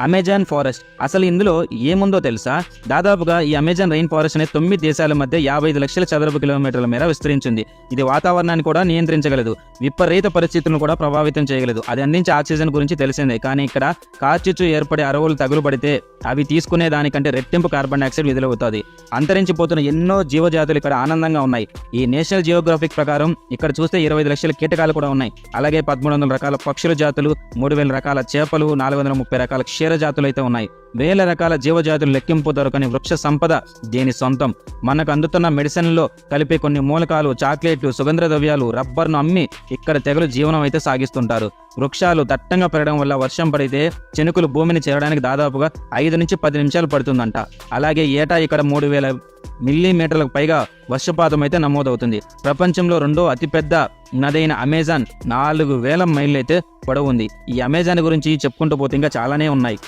Amazon forest. అసలు ఇందులో ఏముందో తెలుసా? దాదాపుగా ఈ అమెజాన్ రెయిన్ ఫారెస్ట్ అనేది తొమ్మిది దేశాల మధ్య యాభై ఐదు లక్షల చదరపు కిలోమీటర్ల మేర విస్తరించింది. ఇది వాతావరణాన్ని కూడా నియంత్రించగలదు. విపరీత పరిస్థితులను కూడా ప్రభావితం చేయగలదు. అది అందించే ఆక్సిజన్ గురించి తెలిసిందే. కానీ ఇక్కడ కార్చిచ్చు ఏర్పడే అరవులు తగులుపడితే అవి తీసుకునే దానికంటే రెట్టింపు కార్బన్ డైఆక్సైడ్ విడుదలవుతుంది. అంతరించిపోతున్న ఎన్నో జీవజాతులు ఇక్కడ ఆనందంగా ఉన్నాయి. ఈ నేషనల్ జియోగ్రఫిక్ ప్రకారం ఇక్కడ చూస్తే ఇరవై ఐదు లక్షల కీటకాలు కూడా ఉన్నాయి. అలాగే పదమూడు వందల రకాల పక్షుల జాతులు మూడు వేల రకాల చేపలు నాలుగు వందల ముప్పై రకాల క్షీర క్షీరజాతులైతే ఉన్నాయి. వేల రకాల జీవజాతులు లెక్కింపు దొరకని వృక్ష సంపద దీని సొంతం? మనకు అందుతున్న మెడిసిన్లో కలిపే కొన్ని మూలకాలు చాక్లెట్లు సుగంధ ద్రవ్యాలు రబ్బర్ను అమ్మి ఇక్కడ తెగలు జీవనం అయితే సాగిస్తుంటారు. వృక్షాలు దట్టంగా పెరగడం వల్ల వర్షం పడితే చెనుకులు భూమిని చేరడానికి దాదాపుగా ఐదు నుంచి పది నిమిషాలు పడుతుందంట. అలాగే ఏటా ఇక్కడ మూడు వేల మిల్లీమీటర్లకు పైగా వర్షపాతం అయితే నమోదవుతుంది. ప్రపంచంలో రెండో అతిపెద్ద నదైన అమెజాన్ నాలుగు వేల మైళ్ళు అయితే పొడవు ఉంది ఈ అమెజాన్ గురించి చెప్పుకుంటూ పోతే ఇంకా చాలానే ఉన్నాయి.